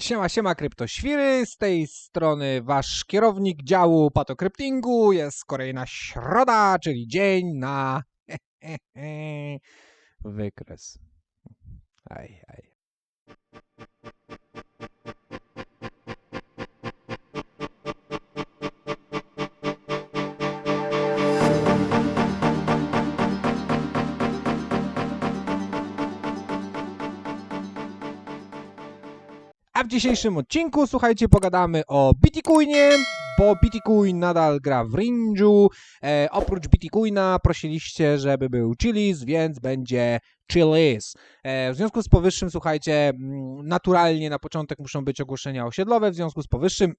Siema, siema kryptoświry, z tej strony wasz kierownik działu patokryptingu. Jest kolejna środa, czyli dzień na wykres. Aj, aj. A w dzisiejszym odcinku, słuchajcie, pogadamy o Bitcoinie, bo Bitcoin nadal gra w ringu. E, oprócz Bitcoina prosiliście, żeby był Chiliz, więc będzie Chiliz. E, w związku z powyższym, słuchajcie, naturalnie na początek muszą być ogłoszenia osiedlowe, w związku z powyższym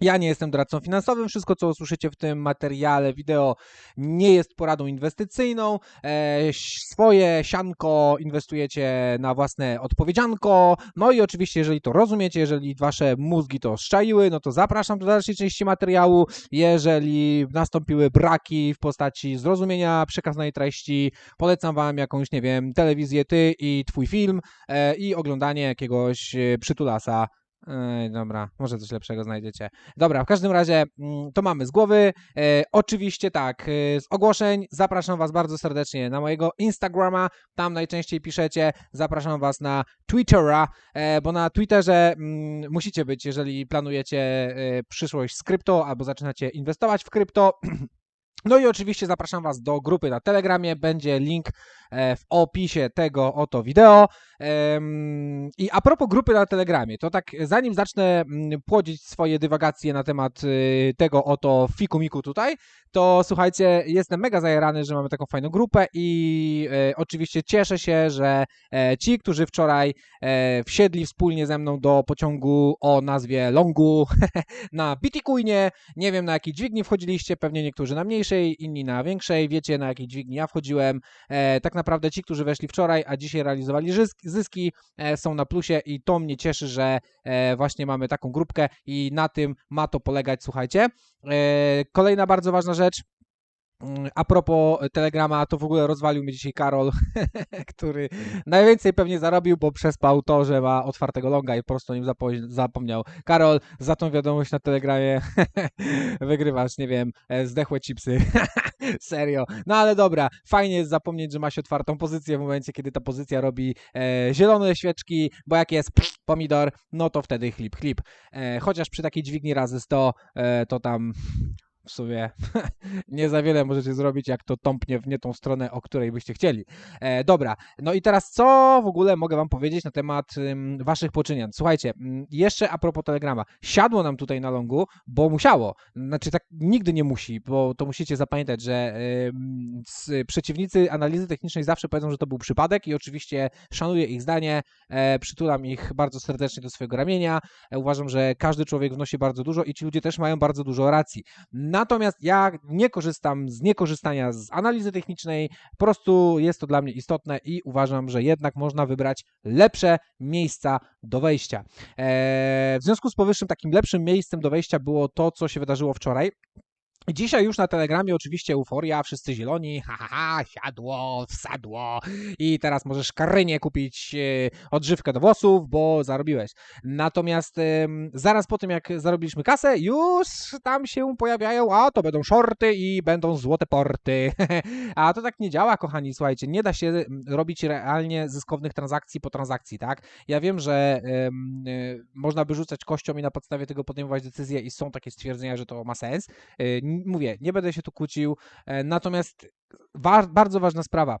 ja nie jestem doradcą finansowym. Wszystko, co usłyszycie w tym materiale wideo, nie jest poradą inwestycyjną. E, swoje sianko inwestujecie na własne odpowiedzianko. No i oczywiście, jeżeli to rozumiecie, jeżeli wasze mózgi to szczaiły, no to zapraszam do dalszej części materiału. Jeżeli nastąpiły braki w postaci zrozumienia przekazanej treści, polecam wam jakąś, nie wiem, telewizję ty i twój film e, i oglądanie jakiegoś e, przytulasa Ej, dobra, może coś lepszego znajdziecie. Dobra, w każdym razie mm, to mamy z głowy. E, oczywiście tak, e, z ogłoszeń zapraszam Was bardzo serdecznie na mojego Instagrama, tam najczęściej piszecie. Zapraszam Was na Twittera, e, bo na Twitterze mm, musicie być, jeżeli planujecie przyszłość z krypto albo zaczynacie inwestować w krypto. No i oczywiście zapraszam Was do grupy na Telegramie. Będzie link e, w opisie tego oto wideo. I a propos grupy na Telegramie, to tak zanim zacznę mm, płodzić swoje dywagacje na temat y, tego oto fikumiku tutaj, to słuchajcie, jestem mega zajarany, że mamy taką fajną grupę i e, oczywiście cieszę się, że e, ci, którzy wczoraj wsiedli wspólnie ze mną do pociągu o nazwie Longu na Bitcoinie, nie wiem na jakiej dźwigni wchodziliście, pewnie niektórzy na mniejszej, inni na większej, wiecie na jakiej dźwigni ja wchodziłem. E, tak naprawdę ci, którzy weszli wczoraj, a dzisiaj realizowali zyski, e, są na plusie i to mnie cieszy, że e, właśnie mamy taką grupkę i na tym ma to polegać, słuchajcie. E, kolejna bardzo ważna rzecz, A propos Telegrama, to w ogóle rozwalił mnie dzisiaj Karol, który najwięcej pewnie zarobił, bo przespał to, że ma otwartego longa i po prostu o nim zapo- zapomniał. Karol, za tą wiadomość na Telegramie wygrywasz, nie wiem, e, zdechłe chipsy. Serio. No ale dobra, fajnie jest zapomnieć, że ma się otwartą pozycję w momencie, kiedy ta pozycja robi e, zielone świeczki, bo jak jest pff, pomidor, no to wtedy chlip, chlip. E, chociaż przy takiej dźwigni razy 100, e, to tam w sumie nie za wiele możecie zrobić, jak to tąpnie w nie tą stronę, o której byście chcieli. E, dobra, no i teraz co w ogóle mogę wam powiedzieć na temat waszych poczynian? Słuchajcie, ym, jeszcze a propos Telegrama. Siadło nam tutaj na longu, bo musiało. Znaczy tak nigdy nie musi, bo to musicie zapamiętać, że przeciwnicy analizy technicznej zawsze powiedzą, że to był przypadek i oczywiście szanuję ich zdanie, e, przytulam ich bardzo serdecznie do swojego ramienia. E, uważam, że każdy człowiek wnosi bardzo dużo i ci ludzie też mają bardzo dużo racji. Natomiast ja nie korzystam z niekorzystania z analizy technicznej, po prostu jest to dla mnie istotne i uważam, że jednak można wybrać lepsze miejsca do wejścia. Eee, w związku z powyższym takim lepszym miejscem do wejścia było to, co się wydarzyło wczoraj. Dzisiaj już na Telegramie oczywiście euforia, wszyscy zieloni, ha, ha, ha, siadło, wsadło i teraz możesz karynie kupić e, odżywkę do włosów, bo zarobiłeś. Natomiast zaraz po tym, jak zarobiliśmy kasę, już tam się pojawiają, a to będą shorty i będą złote porty. a to tak nie działa, kochani, słuchajcie, nie da się robić realnie zyskownych transakcji po transakcji, tak? Ja wiem, że e, można by rzucać kością i na podstawie tego podejmować decyzje i są takie stwierdzenia, że to ma sens. Mówię, nie będę się tu kłócił, e, natomiast wa- bardzo ważna sprawa.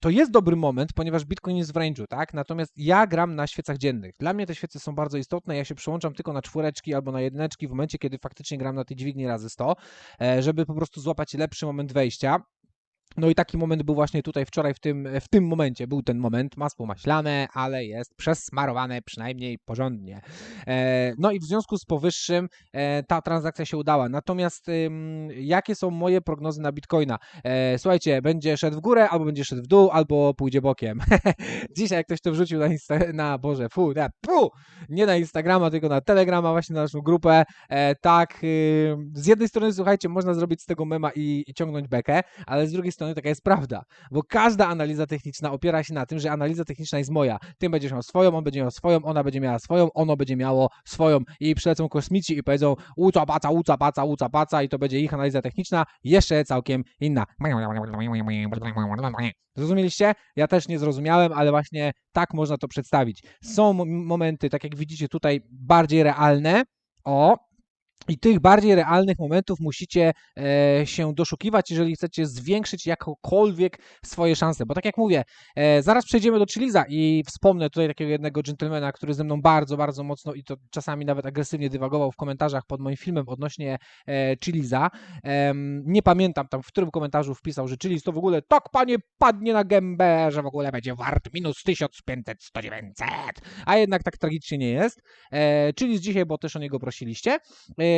To jest dobry moment, ponieważ Bitcoin jest w range'u, tak? Natomiast ja gram na świecach dziennych. Dla mnie te świece są bardzo istotne. Ja się przyłączam tylko na czwóreczki albo na jedyneczki w momencie, kiedy faktycznie gram na tej dźwigni razy 100, e, żeby po prostu złapać lepszy moment wejścia. No i taki moment był właśnie tutaj wczoraj w tym, w tym momencie. Był ten moment, masło maślane, ale jest przesmarowane przynajmniej porządnie. E, no i w związku z powyższym e, ta transakcja się udała. Natomiast jakie są moje prognozy na Bitcoina? E, słuchajcie, będzie szedł w górę, albo będzie szedł w dół, albo pójdzie bokiem. Dzisiaj jak ktoś to wrzucił na, Insta- na Boże, fu, na, pu, nie na Instagrama, tylko na Telegrama, właśnie na naszą grupę. Tak, z jednej strony, słuchajcie, można zrobić z tego mema i, i ciągnąć bekę, ale z drugiej strony strony taka jest prawda, bo każda analiza techniczna opiera się na tym, że analiza techniczna jest moja. Ty będziesz miał swoją, on będzie miał swoją, ona będzie miała swoją, ono będzie miało swoją i przylecą kosmici i powiedzą uca paca, uca paca, uca paca i to będzie ich analiza techniczna, jeszcze całkiem inna. Zrozumieliście? Ja też nie zrozumiałem, ale właśnie tak można to przedstawić. Są mo- momenty, tak jak widzicie tutaj, bardziej realne. O, i tych bardziej realnych momentów musicie e, się doszukiwać, jeżeli chcecie zwiększyć jakokolwiek swoje szanse. Bo tak jak mówię, e, zaraz przejdziemy do Chiliza i wspomnę tutaj takiego jednego dżentelmena, który ze mną bardzo, bardzo mocno i to czasami nawet agresywnie dywagował w komentarzach pod moim filmem odnośnie e, Chiliza. Nie pamiętam tam, w którym komentarzu wpisał, że Chiliz to w ogóle tak panie padnie na gębę, że w ogóle będzie wart minus 1500, 100, 900, a jednak tak tragicznie nie jest. Chiliz dzisiaj, bo też o niego prosiliście.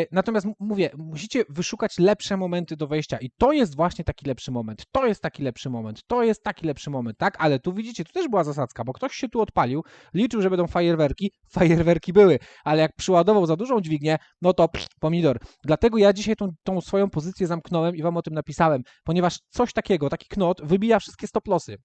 E, Natomiast mówię, musicie wyszukać lepsze momenty do wejścia i to jest właśnie taki lepszy moment. To jest taki lepszy moment. To jest taki lepszy moment, tak? Ale tu widzicie, tu też była zasadzka, bo ktoś się tu odpalił, liczył, że będą fajerwerki, fajerwerki były, ale jak przyładował za dużą dźwignię, no to pomidor. Dlatego ja dzisiaj tą, tą swoją pozycję zamknąłem i wam o tym napisałem, ponieważ coś takiego, taki knot wybija wszystkie stoplosy.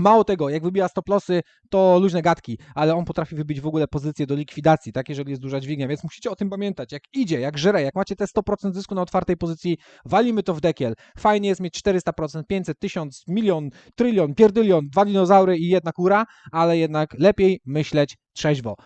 Mało tego, jak wybija stoplosy, to luźne gadki, ale on potrafi wybić w ogóle pozycję do likwidacji, tak, jeżeli jest duża dźwignia, więc musicie o tym pamiętać. Jak idzie, jak żre, jak macie te 100% zysku na otwartej pozycji, walimy to w dekiel. Fajnie jest mieć 400%, 500, 1000, milion, trylion, pierdylion, dwa dinozaury i jedna kura, ale jednak lepiej myśleć trzeźwo.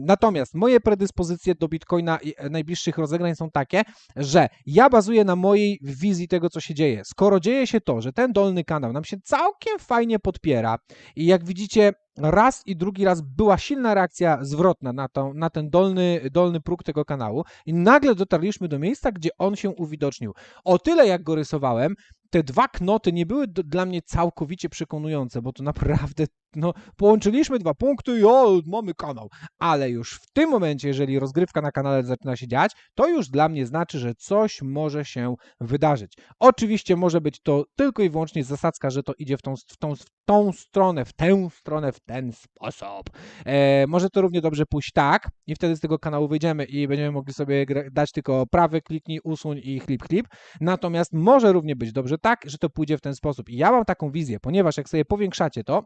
Natomiast moje predyspozycje do Bitcoina i e, najbliższych rozegrań są takie, że ja bazuję na mojej wizji tego, co się dzieje. Skoro dzieje się to, że ten dolny kanał nam się całkiem fajnie podpiera i jak widzicie, raz i drugi raz była silna reakcja zwrotna na, na ten dolny, dolny próg tego kanału i nagle dotarliśmy do miejsca, gdzie on się uwidocznił. O tyle, jak go rysowałem, te dwa knoty nie były do, dla mnie całkowicie przekonujące, bo to naprawdę, no, połączyliśmy dwa punkty i o, mamy kanał. Ale już w tym momencie, jeżeli rozgrywka na kanale zaczyna się dziać, to już dla mnie znaczy, że coś może się wydarzyć. Oczywiście może być to tylko i wyłącznie zasadzka, że to idzie w tą, w tą, tą stronę, w tę stronę, w ten sposób. E, może to równie dobrze pójść tak i wtedy z tego kanału wyjdziemy i będziemy mogli sobie dać tylko prawy kliknij, usuń i klip, klip. Natomiast może równie być dobrze tak, że to pójdzie w ten sposób. I ja mam taką wizję, ponieważ jak sobie powiększacie to,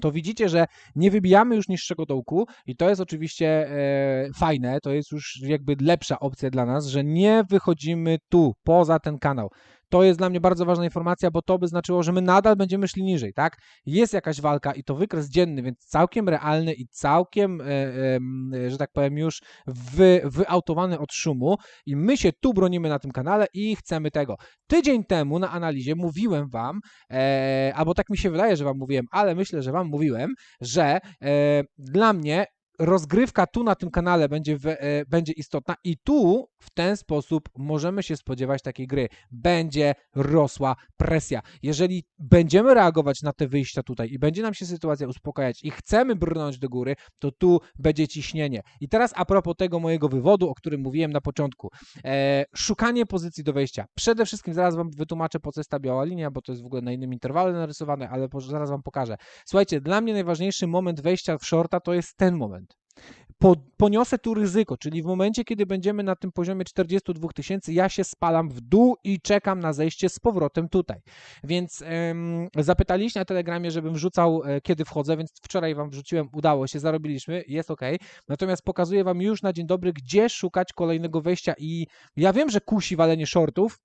to widzicie, że nie wybijamy już niższego dołku i to jest oczywiście e, fajne, to jest już jakby lepsza opcja dla nas, że nie wychodzimy tu, poza ten kanał. To jest dla mnie bardzo ważna informacja, bo to by znaczyło, że my nadal będziemy szli niżej, tak? Jest jakaś walka i to wykres dzienny, więc całkiem realny i całkiem, e, e, że tak powiem, już wy, wyautowany od szumu i my się tu bronimy na tym kanale i chcemy tego. Tydzień temu na analizie mówiłem wam, e, albo tak mi się wydaje, że wam mówiłem, ale myślę, że wam mówiłem, że dla mnie rozgrywka tu na tym kanale będzie, we, e, będzie istotna i tu w ten sposób możemy się spodziewać takiej gry. Będzie rosła presja. Jeżeli będziemy reagować na te wyjścia tutaj i będzie nam się sytuacja uspokajać i chcemy brnąć do góry, to tu będzie ciśnienie. I teraz a propos tego mojego wywodu, o którym mówiłem na początku. E, szukanie pozycji do wejścia. Przede wszystkim zaraz wam wytłumaczę, po co jest ta biała linia, bo to jest w ogóle na innym interwale narysowane, ale zaraz wam pokażę. Słuchajcie, dla mnie najważniejszy moment wejścia w shorta to jest ten moment. Po, poniosę tu ryzyko, czyli w momencie, kiedy będziemy na tym poziomie 42 tysięcy, ja się spalam w dół i czekam na zejście z powrotem tutaj. Więc em, zapytaliście na Telegramie, żebym wrzucał, e, kiedy wchodzę, więc wczoraj wam wrzuciłem, udało się, zarobiliśmy, jest ok. Natomiast pokazuję wam już na dzień dobry, gdzie szukać kolejnego wejścia i ja wiem, że kusi walenie shortów,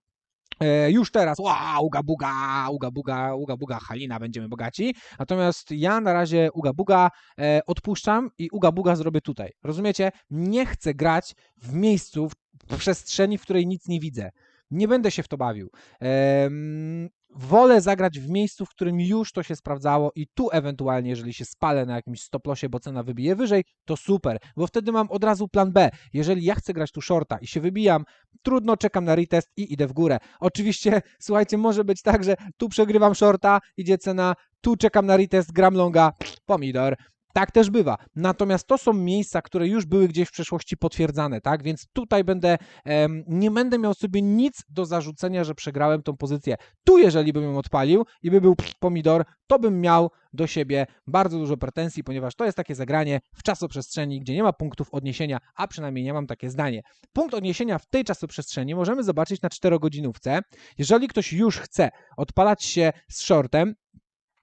już teraz, wow, uga buga, uga buga, uga buga, Halina, będziemy bogaci. Natomiast ja na razie uga buga e, odpuszczam i uga buga zrobię tutaj. Rozumiecie? Nie chcę grać w miejscu, w przestrzeni, w której nic nie widzę. Nie będę się w to bawił. Em, wolę zagrać w miejscu, w którym już to się sprawdzało i tu ewentualnie, jeżeli się spalę na jakimś stoplosie, bo cena wybije wyżej, to super, bo wtedy mam od razu plan B. Jeżeli ja chcę grać tu shorta i się wybijam, trudno, czekam na retest i idę w górę. Oczywiście, słuchajcie, może być tak, że tu przegrywam shorta, idzie cena, tu czekam na retest, gram longa, pomidor. Tak też bywa. Natomiast to są miejsca, które już były gdzieś w przeszłości potwierdzane, tak? Więc tutaj będę, nie będę miał sobie nic do zarzucenia, że przegrałem tą pozycję. Tu, jeżeli bym ją odpalił i by był pomidor, to bym miał do siebie bardzo dużo pretensji, ponieważ to jest takie zagranie w czasoprzestrzeni, gdzie nie ma punktów odniesienia, a przynajmniej ja mam takie zdanie. Punkt odniesienia w tej czasoprzestrzeni możemy zobaczyć na 4-godzinówce. Jeżeli ktoś już chce odpalać się z shortem,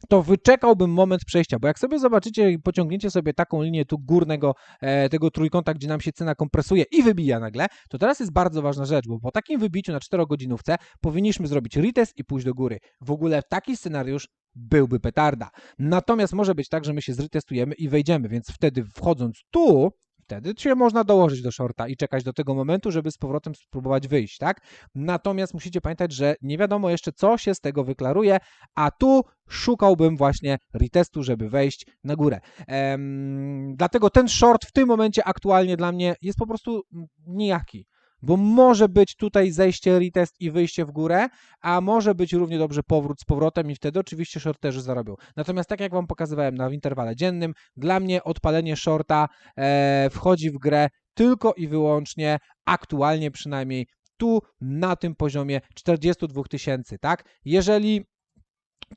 to wyczekałbym moment przejścia, bo jak sobie zobaczycie i pociągniecie sobie taką linię tu górnego e, tego trójkąta, gdzie nam się cena kompresuje i wybija nagle, to teraz jest bardzo ważna rzecz, bo po takim wybiciu na 4-godzinówce powinniśmy zrobić retest i pójść do góry. W ogóle taki scenariusz byłby petarda. Natomiast może być tak, że my się zretestujemy i wejdziemy, więc wtedy wchodząc tu, wtedy się można dołożyć do shorta i czekać do tego momentu, żeby z powrotem spróbować wyjść, tak? Natomiast musicie pamiętać, że nie wiadomo jeszcze, co się z tego wyklaruje, a tu szukałbym właśnie retestu, żeby wejść na górę. Em, dlatego ten short w tym momencie aktualnie dla mnie jest po prostu nijaki. Bo może być tutaj zejście, retest i wyjście w górę, a może być równie dobrze powrót z powrotem i wtedy oczywiście shorterzy zarobią. Natomiast tak jak Wam pokazywałem na interwale dziennym, dla mnie odpalenie shorta e, wchodzi w grę tylko i wyłącznie, aktualnie przynajmniej, tu na tym poziomie 42 tysięcy, tak? Jeżeli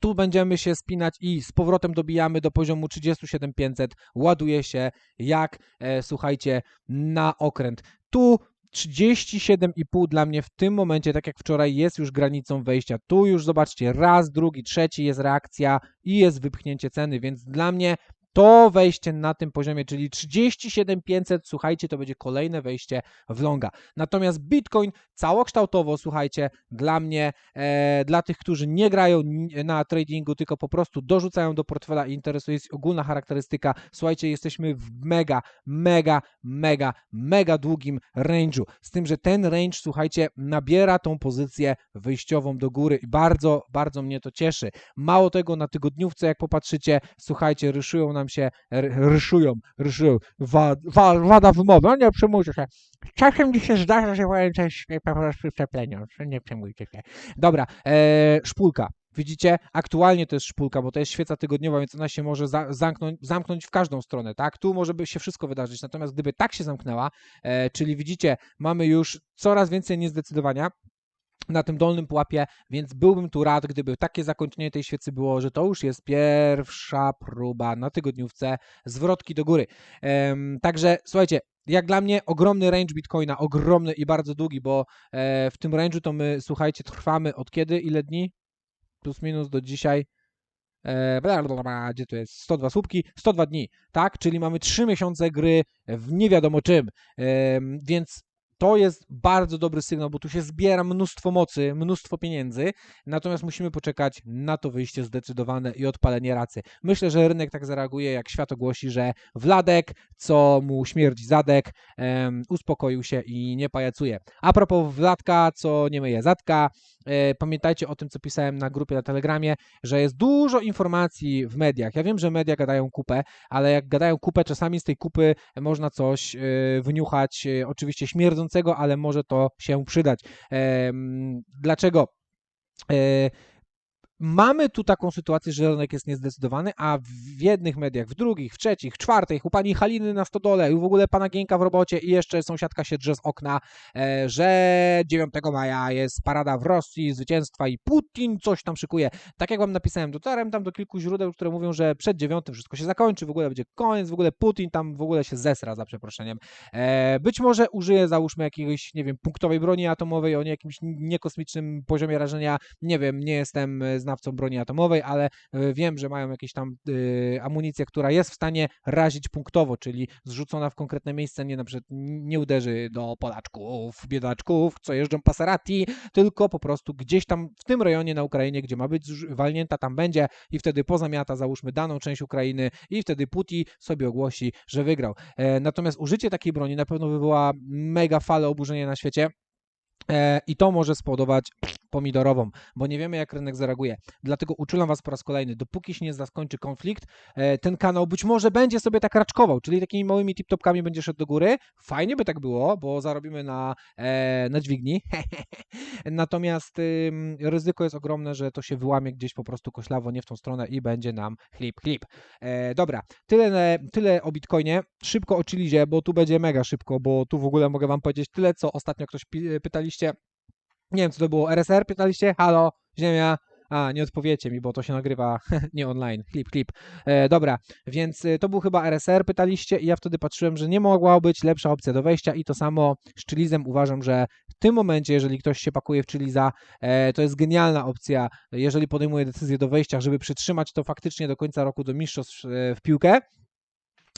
tu będziemy się spinać i z powrotem dobijamy do poziomu 37500, ładuje się jak, e, słuchajcie, na okręt. Tu 37,5 dla mnie w tym momencie, tak jak wczoraj, jest już granicą wejścia. Tu już zobaczcie, raz, drugi, trzeci jest reakcja i jest wypchnięcie ceny, więc dla mnie to wejście na tym poziomie, czyli 37500, słuchajcie, to będzie kolejne wejście w longa. Natomiast Bitcoin całokształtowo, słuchajcie, dla mnie, e, dla tych, którzy nie grają na tradingu, tylko po prostu dorzucają do portfela i interesuje jest ogólna charakterystyka, słuchajcie, jesteśmy w mega, mega, mega, mega długim range'u. Z tym, że ten range, słuchajcie, nabiera tą pozycję wyjściową do góry i bardzo, bardzo mnie to cieszy. Mało tego, na tygodniówce, jak popatrzycie, słuchajcie, ryszują nam się, ryszują, ryszują, wa, wa, wada wymowy, no nie przejmujcie się. Czasem mi się zdarza, że powiem coś po prostu przeplenią, nie przejmujcie się. Dobra, e, szpulka. Widzicie, aktualnie to jest szpulka, bo to jest świeca tygodniowa, więc ona się może za, zamknąć, zamknąć w każdą stronę, tak? Tu może by się wszystko wydarzyć. Natomiast gdyby tak się zamknęła, e, czyli widzicie, mamy już coraz więcej niezdecydowania, na tym dolnym pułapie, więc byłbym tu rad, gdyby takie zakończenie tej świecy było, że to już jest pierwsza próba na tygodniówce zwrotki do góry. Em, także słuchajcie, jak dla mnie ogromny range Bitcoina, ogromny i bardzo długi, bo e, w tym range'u to my, słuchajcie, trwamy od kiedy? Ile dni? Plus minus do dzisiaj. E, gdzie to jest? 102 słupki, 102 dni, tak? Czyli mamy 3 miesiące gry w nie wiadomo czym. Więc to jest bardzo dobry sygnał, bo tu się zbiera mnóstwo mocy, mnóstwo pieniędzy, natomiast musimy poczekać na to wyjście zdecydowane i odpalenie racy. Myślę, że rynek tak zareaguje, jak świat ogłosi, że Wladek, co mu śmierdzi zadek, em, uspokoił się i nie pajacuje. A propos Wladka, co nie myje zadka, pamiętajcie o tym, co pisałem na grupie na Telegramie, że jest dużo informacji w mediach. Ja wiem, że media gadają kupę, ale jak gadają kupę, czasami z tej kupy można coś e, wyniuchać, e, oczywiście śmierdzącego, ale może to się przydać. Dlaczego? Mamy tu taką sytuację, że rynek jest niezdecydowany, a w jednych mediach, w drugich, w trzecich, w czwartych, u pani Haliny na stodole i w ogóle pana Gienka w robocie i jeszcze sąsiadka się drze z okna, e, że 9 maja jest parada w Rosji, zwycięstwa i Putin coś tam szykuje. Tak jak wam napisałem, dotarłem tam do kilku źródeł, które mówią, że przed dziewiątym wszystko się zakończy, w ogóle będzie koniec, w ogóle Putin tam w ogóle się zesra, za przeproszeniem. E, być może użyje, załóżmy, jakiegoś, nie wiem, punktowej broni atomowej o jakimś niekosmicznym poziomie rażenia, nie wiem, nie jestem e, znawcą broni atomowej, ale e, wiem, że mają jakieś tam e, amunicję, która jest w stanie razić punktowo, czyli zrzucona w konkretne miejsce, nie na przykład nie uderzy do Polaczków, biedaczków, co jeżdżą Passerati, tylko po prostu gdzieś tam w tym rejonie na Ukrainie, gdzie ma być walnięta, tam będzie i wtedy pozamiata, załóżmy, daną część Ukrainy i wtedy Putin sobie ogłosi, że wygrał. E, Natomiast użycie takiej broni na pewno wywoła mega falę oburzenia na świecie. E, I to może spodobać pomidorową, bo nie wiemy, jak rynek zareaguje. Dlatego uczulam Was po raz kolejny, dopóki się nie zakończy konflikt, e, ten kanał być może będzie sobie tak raczkował, czyli takimi małymi tip-topkami będzie szedł do góry. Fajnie by tak było, bo zarobimy na, e, na dźwigni. Natomiast ryzyko jest ogromne, że to się wyłamie gdzieś po prostu koślawo, nie w tą stronę i będzie nam chlip, chlip. Dobra, tyle, tyle o Bitcoinie. Szybko o Chilizie, bo tu będzie mega szybko, bo tu w ogóle mogę Wam powiedzieć tyle, co ostatnio ktoś pi- Nie wiem, co to było. RSR pytaliście? Halo, Ziemia. A, nie odpowiecie mi, bo to się nagrywa nie online. Klip, klip. E, dobra, więc y, to był chyba RSR, pytaliście, i ja wtedy patrzyłem, że nie mogła być lepsza opcja do wejścia. I to samo z Chilizem uważam, że w tym momencie, jeżeli ktoś się pakuje w Chiliza, e, to jest genialna opcja, jeżeli podejmuje decyzję do wejścia, żeby przytrzymać to faktycznie do końca roku do mistrzostw e, w piłkę.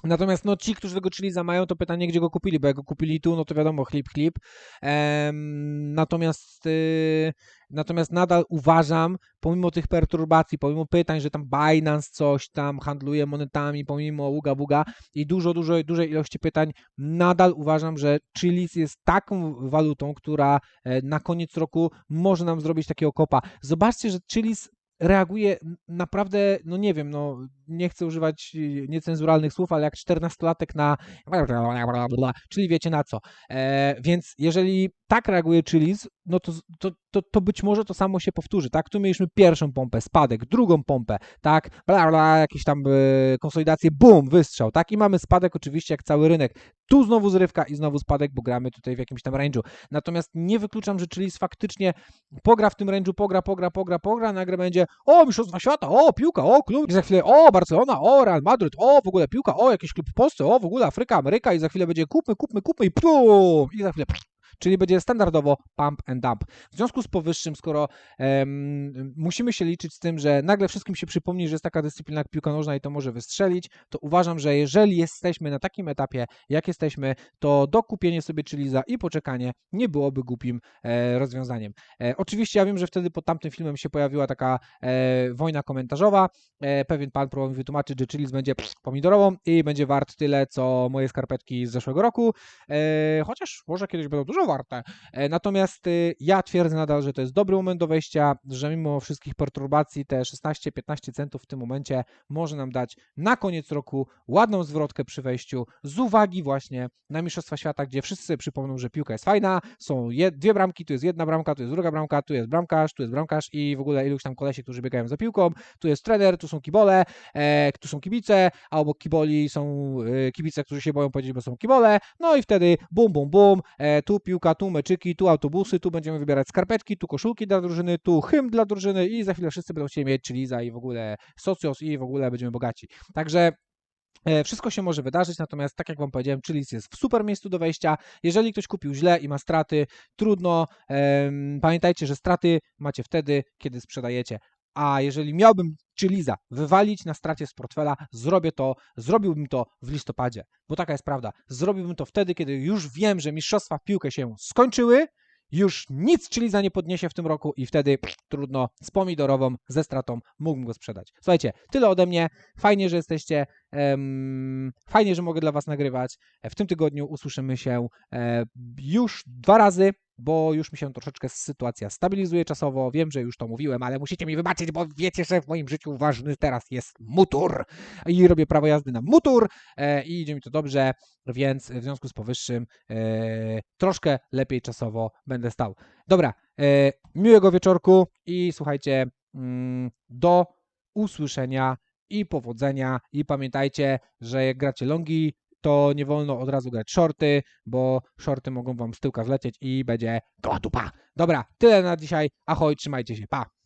Natomiast no, ci, którzy tego Chiliza mają, to pytanie, gdzie go kupili, bo jak go kupili tu, no to wiadomo, chlip, chlip. Em, natomiast, y, natomiast nadal uważam, pomimo tych perturbacji, pomimo pytań, że tam Binance coś tam handluje monetami, pomimo uga buga i dużo, dużo, dużej ilości pytań, nadal uważam, że Chilis jest taką walutą, która e, na koniec roku może nam zrobić takiego kopa. Zobaczcie, że Chilis reaguje naprawdę, no nie wiem, no nie chcę używać y, niecenzuralnych słów, ale jak 14-latek na czyli wiecie na co. E, więc jeżeli tak reaguje Chilis, no to, to, to, to być może to samo się powtórzy, tak? Tu mieliśmy pierwszą pompę, spadek, drugą pompę, tak? Bla, bla, jakieś tam e, konsolidacje, bum, wystrzał, tak? I mamy spadek oczywiście jak cały rynek. Tu znowu zrywka i znowu spadek, bo gramy tutaj w jakimś tam range'u. Natomiast nie wykluczam, że Chilis faktycznie pogra w tym range'u, pogra, pogra, pogra, pogra, nagle będzie o, mistrzostwa świata, o, piłka, o, klub, i za chwilę o, Barcelona, o, Real Madryt, o, w ogóle piłka, o, jakiś klub w Polsce, o, w ogóle Afryka, Ameryka i za chwilę będzie kupmy, kupmy, kupmy i pum, i za chwilę Czyli będzie standardowo pump and dump. W związku z powyższym, skoro em, musimy się liczyć z tym, że nagle wszystkim się przypomni, że jest taka dyscyplina jak piłka nożna i to może wystrzelić, to uważam, że jeżeli jesteśmy na takim etapie, jak jesteśmy, to dokupienie sobie Chiliza i poczekanie nie byłoby głupim e, rozwiązaniem. E, oczywiście ja wiem, że wtedy pod tamtym filmem się pojawiła taka e, wojna komentarzowa. E, pewien pan próbował mi wytłumaczyć, że Chiliz będzie pomidorową i będzie wart tyle, co moje skarpetki z zeszłego roku. E, chociaż może kiedyś będą dużo. E, natomiast y, ja twierdzę nadal, że to jest dobry moment do wejścia, że mimo wszystkich perturbacji te 16-15 centów w tym momencie może nam dać na koniec roku ładną zwrotkę przy wejściu z uwagi właśnie na Mistrzostwa Świata, gdzie wszyscy przypomną, że piłka jest fajna, są dwie bramki, tu jest jedna bramka, tu jest druga bramka, tu jest bramkarz, tu jest bramkarz i w ogóle iluś tam kolesi, którzy biegają za piłką, tu jest trener, tu są kibole, e, tu są kibice, a obok kiboli są e, kibice, którzy się boją powiedzieć, bo są kibole, no i wtedy bum, bum, bum, e, tu piłka, tu meczyki, tu autobusy, tu będziemy wybierać skarpetki, tu koszulki dla drużyny, tu hymn dla drużyny i za chwilę wszyscy będą chcieli mieć Chiliza i w ogóle socios i w ogóle będziemy bogaci. Także E, Wszystko się może wydarzyć, natomiast tak jak Wam powiedziałem, Chilis jest w super miejscu do wejścia. Jeżeli ktoś kupił źle i ma straty, trudno. Pamiętajcie, że straty macie wtedy, kiedy sprzedajecie. A jeżeli miałbym Chiliza wywalić na stracie z portfela, zrobię to, zrobiłbym to w listopadzie, bo taka jest prawda. Zrobiłbym to wtedy, kiedy już wiem, że mistrzostwa w piłkę się skończyły, już nic Chiliza nie podniesie w tym roku i wtedy pff, trudno z pomidorową, ze stratą mógłbym go sprzedać. Słuchajcie, tyle ode mnie. Fajnie, że jesteście. fajnie, że mogę dla Was nagrywać. E, W tym tygodniu usłyszymy się e, już dwa razy, bo już mi się troszeczkę sytuacja stabilizuje czasowo. Wiem, że już to mówiłem, ale musicie mi wybaczyć, bo wiecie, że w moim życiu ważny teraz jest mutur. I robię prawo jazdy na mutur e, i idzie mi to dobrze, więc w związku z powyższym e, troszkę lepiej czasowo będę stał. Dobra, e, miłego wieczorku i słuchajcie, mm, do usłyszenia i powodzenia. I pamiętajcie, że jak gracie longi, to nie wolno od razu grać shorty, bo shorty mogą wam z tyłka zlecieć i będzie goła dupa. Dobra, tyle na dzisiaj. Ahoj, trzymajcie się, pa!